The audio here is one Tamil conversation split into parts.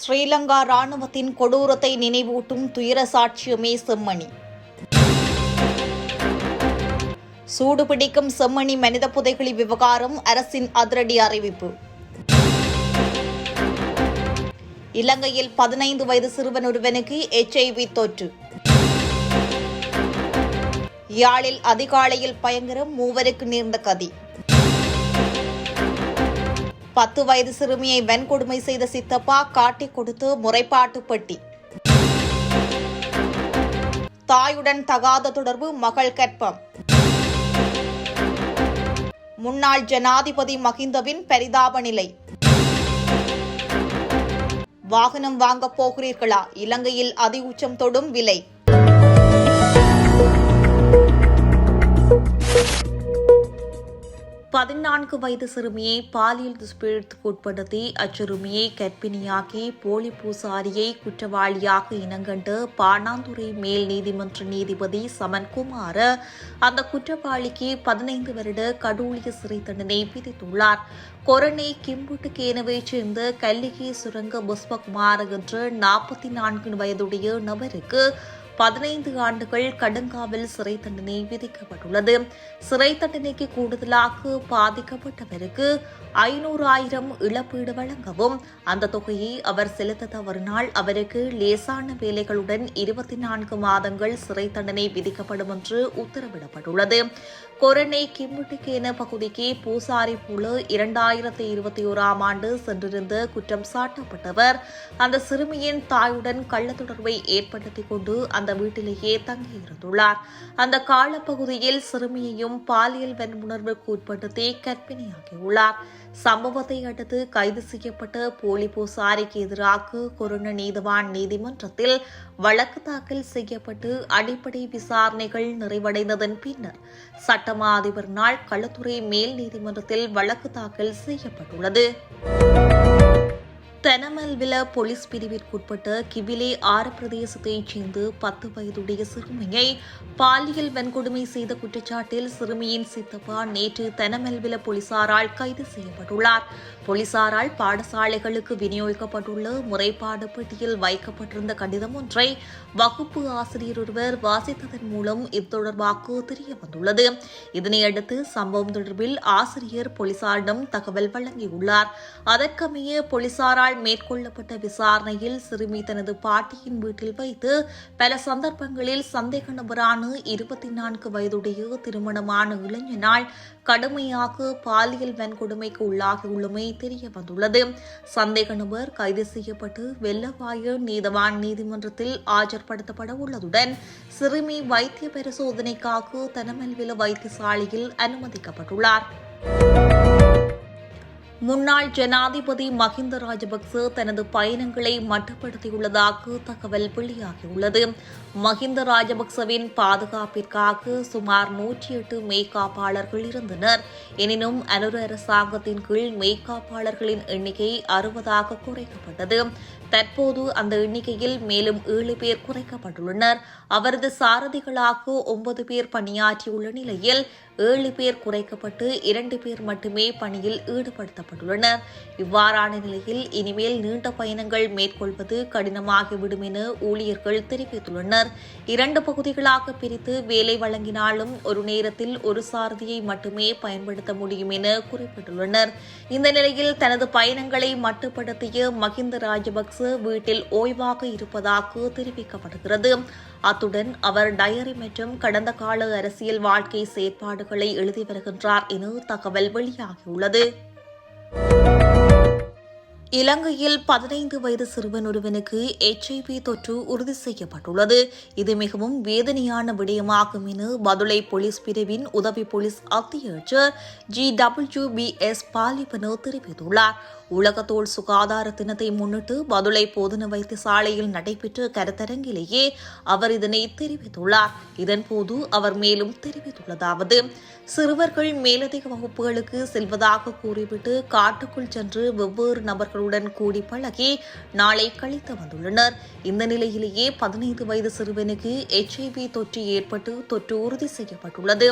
ஸ்ரீலங்கா ராணுவத்தின் கொடூரத்தை நினைவூட்டும் துயர சாட்சியமே செம்மணி. சூடுபிடிக்கும் செம்மணி மனித புதைகுழி விவகாரம் அரசின் அதிரடி அறிவிப்பு. இலங்கையில் பதினைந்து வயது சிறுவன் ஒருவனுக்கு எச்ஐவி தொற்று. யாழில் அதிகாலையில் பயங்கரம் மூவருக்கு நேர்ந்த கதி. பத்து வயது சிறுமியை வன்கொடுமை செய்த சித்தப்பா காட்டி கொடுத்து முறைப்பாட்டு பெட்டி. தாயுடன் தகாத தொடர்பு மகள் கற்பம். முன்னாள் ஜனாதிபதி மகிந்தவின் பரிதாப நிலை. வாகனம் வாங்கப் போகிறீர்களா? இலங்கையில் அதி உச்சம் தொடும் விலை. பதினான்கு வயது சிறுமியை பாலியல் துஷ்பிரயோகத்துக்கு உட்படுத்தி அச்சிறுமியை கர்ப்பிணியாக்கி போலி பூசாரியை குற்றவாளியாக இனங்கண்டு பாணாந்துறை மேல் நீதிமன்ற நீதிபதி சமன்குமார் அந்த குற்றவாளிக்கு பதினைந்து வருட கடூழிய சிறை தண்டனை விதித்துள்ளார். கொரணை கிம்புட்டு கேனவைச் சேர்ந்த கல்லிகை சுரங்க புஷ்பகுமார் என்ற நாற்பத்தி நான்கு வயதுடைய நபருக்கு பதினைந்து ஆண்டுகள் கடுங்காவல் சிறை தண்டனை விதிக்கப்பட்டுள்ளது. சிறை தண்டனைக்கு கூடுதலாக பாதிக்கப்பட்டவருக்கு ஐநூறு ஆயிரம் இழப்பீடு வழங்கவும் அந்த தொகையை அவர் செலுத்த தவறினால் அவருக்கு லேசான வேலைகளுடன் இருபத்தி நான்கு மாதங்கள் சிறை தண்டனை விதிக்கப்படும் என்று உத்தரவிடப்பட்டுள்ளது. கொரணை கிம்முட்டிகேன பகுதிக்கு பூசாரி போல இரண்டாயிரத்தி இருபத்தி ஓராம் ஆண்டு சென்றிருந்த குற்றம் சாட்டப்பட்டவர் அந்த சிறுமியின் தாயுடன் கள்ள தொடர்பை ஏற்படுத்திக் கொண்டு அந்த வீட்டிலேயே தங்கியிருந்துள்ளார். அந்த காலப்பகுதியில் சிறுமியையும் பாலியல் வன்முணர்வுக்கு உட்படுத்தி கர்ப்பிணியாகியுள்ளார். சம்பவத்தை அடுத்து கைது செய்யப்பட்ட போலி பூசாரிக்கு எதிராக கொரோனா நீதிவான் நீதிமன்றத்தில் வழக்கு தாக்கல் செய்யப்பட்டு அடிப்படை விசாரணைகள் நிறைவடைந்ததன் பின்னர் சட்டமா அதிபர் நாள் களத்துறை மேல் நீதிமன்றத்தில் வழக்கு தாக்கல் செய்யப்பட்டுள்ளது. தெனமல்வில போலீஸ் பிரிவிற்குட்பட்ட கிவிலே ஆறு பிரதேசத்தைச் சேர்ந்து பத்து வயதுடைய சிறுமியை பாலியல் வன்கொடுமை செய்த குற்றச்சாட்டில் சிறுமியின் சித்தப்பா நேற்று தெனமல்வில போலீசாரால் கைது செய்யப்பட்டுள்ளார். போலீசாரால் பாடசாலைகளுக்கு விநியோகிக்கப்பட்டுள்ள முறைப்பாடு பெட்டியில் வைக்கப்பட்டிருந்த கடிதம் ஒன்றை வகுப்பு ஆசிரியர் ஒருவர் வாசித்ததன் மூலம் இது தொடர்பாக தெரிய வந்துள்ளது இதனையடுத்து சம்பவம் தொடர்பில் ஆசிரியர் போலீசாரிடம் தகவல் வழங்கியுள்ளார். அதற்கமைய போலீசாரால் மேற்கொள்ளப்பட்ட விசாரணையில் சிறுமி தனது பாட்டியின் வீட்டில் வைத்து பல சந்தர்ப்பங்களில் சந்தேக நபரான இருபத்தி நான்கு வயதுடைய திருமணமான இளைஞனால் கடுமையாக பாலியல் வன்கொடுமைக்கு உள்ளாகியுள்ளமை தெரிய வந்துள்ளது சந்தேக நபர் கைது செய்யப்பட்டு வெள்ளவாயு நீதவான் நீதிமன்றத்தில் ஆஜர்படுத்தப்பட உள்ளதுடன் சிறுமி வைத்திய பரிசோதனைக்காக தனமல்வில வைத்தியசாலையில் அனுமதிக்கப்பட்டுள்ளார். முன்னாள் ஜனாதிபதி மஹிந்த ராஜபக்ச தனது பயணங்களை மட்டுப்படுத்தியுள்ளதாக தகவல் வெளியாகியுள்ளது. மஹிந்த ராஜபக்சவின் பாதுகாப்பிற்காக சுமார் நூற்றி எட்டு மெய்காப்பாளர்கள் இருந்தனர். எனினும் அனுர அரசாங்கத்தின் கீழ் மெய்காப்பாளர்களின் எண்ணிக்கை அறுபதாக குறைக்கப்பட்டது. தற்போது அந்த எண்ணிக்கையில் மேலும் ஏழு பேர் குறைக்கப்பட்டுள்ளனர். அவரது சாரதிகளாக ஒன்பது பேர் பணியாற்றியுள்ள நிலையில் ஏழு பேர் குறைக்கப்பட்டு இரண்டு பேர் மட்டுமே பணியில் ஈடுபடுத்தப்பட்டுள்ளனர். இவ்வாறான நிலையில் இனிமேல் நீண்ட பயணங்கள் மேற்கொள்வது கடினமாகிவிடும் என ஊழியர்கள் தெரிவித்துள்ளனர். இரண்டு பகுதிகளாக பிரித்து வேலை வழங்கினாலும் ஒரு நேரத்தில் ஒரு சாரதியை மட்டுமே பயன்படுத்த முடியும் என குறிப்பிட்டுள்ளனர். இந்த நிலையில் தனது பயணங்களை மட்டுப்படுத்திய மஹிந்த ராஜபக்ச வீட்டில் ஓய்வாக இருப்பதாக தெரிவிக்கப்படுகிறது. அத்துடன் அவர் டயரி மற்றும் கடந்த கால அரசியல் வாழ்க்கை செயற்பாடுகளை எழுதி வருகின்றார் என தகவல் வெளியாகியுள்ளது. இலங்கையில் பதினைந்து வயது சிறுவன் ஒருவனுக்கு எச்ஐவி தொற்று உறுதி செய்யப்பட்டுள்ளது. இது மிகவும் வேதனையான விடயமாகும் என பதுளை போலீஸ் பிரிவின் உதவி போலீஸ் அத்தியட்சர் ஜி டபிள்யூ பி எஸ் பாலிபனோ தெரிவித்துள்ளார். உலகத்தோல் சுகாதார தினத்தை முன்னிட்டு பதுளை போதன வைத்தியசாலையில் நடைபெற்ற கருத்தரங்கிலேயே அவர் இதனை தெரிவித்துள்ளார். இதன்போது அவர் மேலும் தெரிவித்துள்ளதாவது சிறுவர்கள் மேலதிக வகுப்புகளுக்கு செல்வதாக கூறிவிட்டு காட்டுக்குள் சென்று வெவ்வேறு நபர்களுடன் கூடி பழகி நாளை கழித்து வந்துள்ளனர். இந்த நிலையிலேயே பதினைந்து வயது சிறுவனுக்கு எச்ஐவி தொற்று ஏற்பட்டு தொற்று உறுதி செய்யப்பட்டுள்ளது.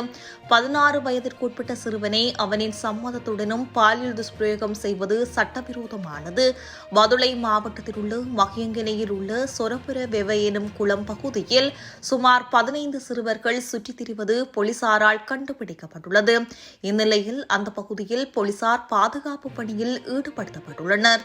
பதினாறு வயதிற்குட்பட்ட சிறுவனை அவனின் சம்மதத்துடனும் பாலியல் துஷ்பிரயோகம் செய்வது சட்ட சட்டவிரோதமானது. மதுரை மாவட்டத்தில் உள்ள மகியங்கனையில் உள்ள சொரபுர வெவ எனும் குளம் பகுதியில் சுமார் பதினைந்து சிறுவர்கள் சுற்றித் திரிவது போலீசாரால் கண்டுபிடிக்கப்பட்டுள்ளது. இந்நிலையில் அந்த பகுதியில் போலீசார் பாதுகாப்பு பணியில் ஈடுபடுத்தப்பட்டுள்ளனர்.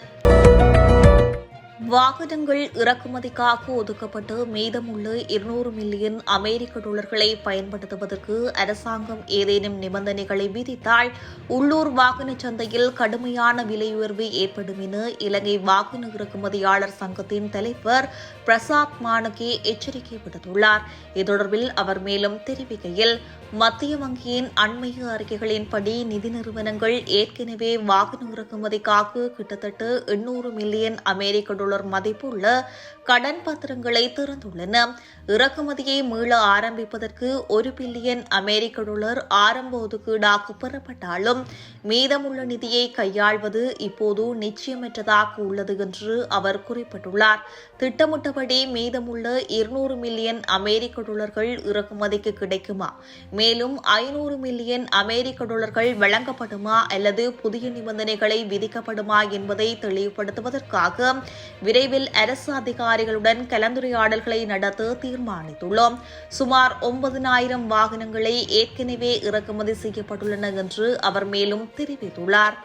வாகனங்கள் இறக்குமதிக்காக ஒதுக்கப்பட்டு மீதமுள்ள இருநூறு மில்லியன் அமெரிக்க டாலர்களை பயன்படுத்துவதற்கு அரசாங்கம் ஏதேனும் நிபந்தனைகளை விதித்தால் உள்ளூர் வாகன சந்தையில் கடுமையான விலை உயர்வு ஏற்படும் என இலங்கை வாகன இறக்குமதியாளர் சங்கத்தின் தலைவர் பிரசாத் மானகே எச்சரிக்கை விடுத்துள்ளார். இது தொடர்பில் அவர் மேலும் தெரிவிக்கையில் மத்திய வங்கியின் அண்மைய அறிக்கைகளின்படி நிதி நிறுவனங்கள் ஏற்கனவே வாகன இறக்குமதிக்காக கிட்டத்தட்ட எண்ணூறு மில்லியன் அமெரிக்க டாலர் மதிப்புள்ள கடன் பத்திரங்களை திறந்துள்ளன. இறக்குமதியை மீள ஆரம்பிப்பதற்கு ஒரு பில்லியன் அமெரிக்க டாலர் ஆரம்ப ஒதுக்கீடாக பெறப்பட்டாலும் மீதமுள்ள நிதியை கையாள்வது இப்போது நிச்சயமற்றதாக உள்ளது என்று அவர் குறிப்பிட்டுள்ளார். திட்டமிட்டபடி மீதமுள்ள இருநூறு மில்லியன் அமெரிக்க டாலர்கள் இறக்குமதிக்கு கிடைக்குமா? மேலும் ஐநூறு மில்லியன் அமெரிக்க டாலர்கள் வழங்கப்படுமா அல்லது புதிய நிபந்தனைகளை விதிக்கப்படுமா என்பதை தெளிவுபடுத்துவதற்காக விரைவில் அரசு அதிகாரிகளுடன் கலந்துரையாடல்களை நடத்த தீர்மானித்துள்ளோம். சுமார் ஒன்பதினாயிரம் வாகனங்களை ஏற்கனவே இறக்குமதி செய்யப்பட்டுள்ளன என்று அவர் மேலும் தெரிவித்துள்ளார்.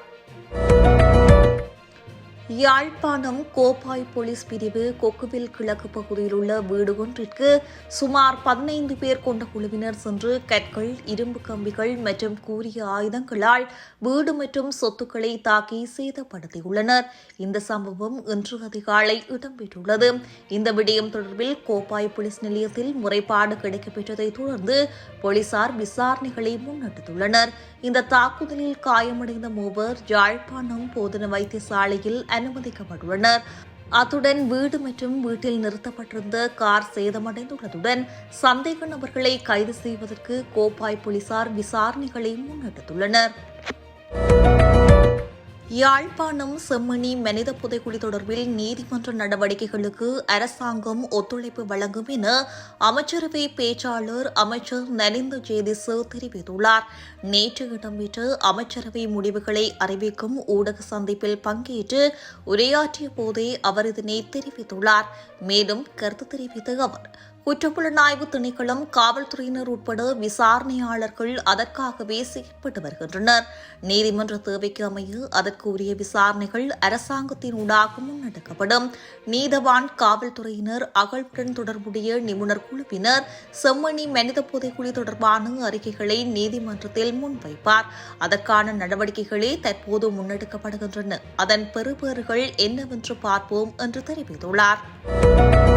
யாழ்ப்பாணம் கோப்பாய் போலீஸ் பிரிவு கொக்குவில் கிழக்கு பகுதியில் உள்ள வீடு ஒன்றிற்கு சுமார் பதினைந்து பேர் கொண்ட குழுவினர் சென்று கற்கள் இரும்பு கம்பிகள் மற்றும் கூறிய ஆயுதங்களால் வீடு மற்றும் சொத்துக்களை தாக்கி சேதப்படுத்தியுள்ளனர். இந்த சம்பவம் இன்று அதிகாலை இடம்பெற்றுள்ளது. இந்த விடயம் தொடர்பில் கோப்பாய் போலீஸ் நிலையத்தில் முறைப்பாடு கிடைக்கப்பெற்றதை தொடர்ந்து போலீசார் விசாரணைகளை முன்னெடுத்துள்ளனர். இந்த தாக்குதலில் காயமடைந்த மூவர் யாழ்ப்பாணம் போதன வைத்தியசாலையில் அனுமதிக்கப்பட்டுள்ளனர். அத்துடன் வீடு மற்றும் வீட்டில் நிறுத்தப்பட்டிருந்த கார் சேதமடைந்துள்ளதுடன் சந்தேக நபர்களை கைது செய்வதற்கு கோப்பாய் போலீசார் விசாரணைகளை முன்னெடுத்துள்ளனர். யாழ்ப்பாணம் செம்மணி மனித புதைக்குழி தொடர்பில் நீதிமன்ற நடவடிக்கைகளுக்கு அரசாங்கம் ஒத்துழைப்பு வழங்கும் என அமைச்சரவை பேச்சாளர் அமைச்சர் நலிந்த ஜேதிசு தெரிவித்துள்ளார். நேற்று இடம்பெற்ற அமைச்சரவை முடிவுகளை அறிவிக்கும் ஊடக சந்திப்பில் பங்கேற்று உரையாற்றிய போதே அவர் இதனை தெரிவித்துள்ளார். மேலும் கருத்து தெரிவித்த அவர் குற்றப்புலனாய்வு திணைக்களம் காவல்துறையினர் உட்பட விசாரணையாளர்கள் அதற்காகவே செயல்பட்டு வருகின்றனர். நீதிமன்ற தேவைக்கு அமைய அதற்கு உரிய விசாரணைகள் அரசாங்கத்தின் ஊடாக முன்னெடுக்கப்படும் நீதவான் காவல்துறையினர் அகழ்வுடன் தொடர்புடைய நிபுணர் குழுவினர் செம்மணி மனித புதைக்குழி தொடர்பான அறிக்கைகளை நீதிமன்றத்தில் முன்வைப்பார். அதற்கான நடவடிக்கைகளே தற்போது முன்னெடுக்கப்படுகின்றன. அதன் பெறுபேறுகள் என்னவென்று பார்ப்போம் என்று தெரிவித்துள்ளார்.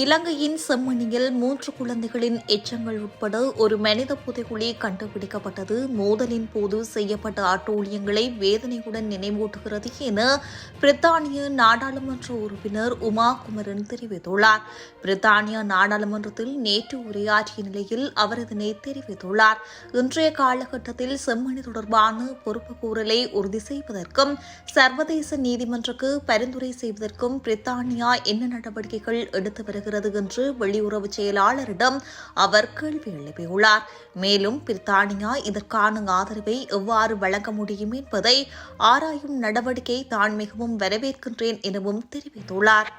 இலங்கையின் செம்மணியில் மூன்று குழந்தைகளின் எச்சங்கள் உட்பட ஒரு மனித புதைகுழி கண்டுபிடிக்கப்பட்டது. மோதலின் போது செய்யப்பட்ட அட்டூழியங்களை வேதனையுடன் நினைவூட்டுகிறது என பிரித்தானிய நாடாளுமன்ற உறுப்பினர் உமா குமரன் தெரிவித்துள்ளார். பிரித்தானிய நாடாளுமன்றத்தில் நேற்று உரையாற்றிய நிலையில் அவர் இதனை தெரிவித்துள்ளார். இன்றைய காலகட்டத்தில் செம்மணி தொடர்பான பொறுப்பு கூறலை உறுதி செய்வதற்கும் சர்வதேச நீதிமன்றக்கு பரிந்துரை செய்வதற்கும் பிரித்தானியா என்ன நடவடிக்கைகள் எடுத்து வருகிறது வருகிறது என்று வெளியுறவு செயலாளரிடம் அவர் கேள்வி எழுப்பியுள்ளார். மேலும் பிரித்தானியா இதற்கான ஆதரவை எவ்வாறு வழங்க முடியும் என்பதை ஆராயும் நடவடிக்கை தான் மிகவும் வரவேற்கின்றேன் எனவும் தெரிவித்துள்ளார்.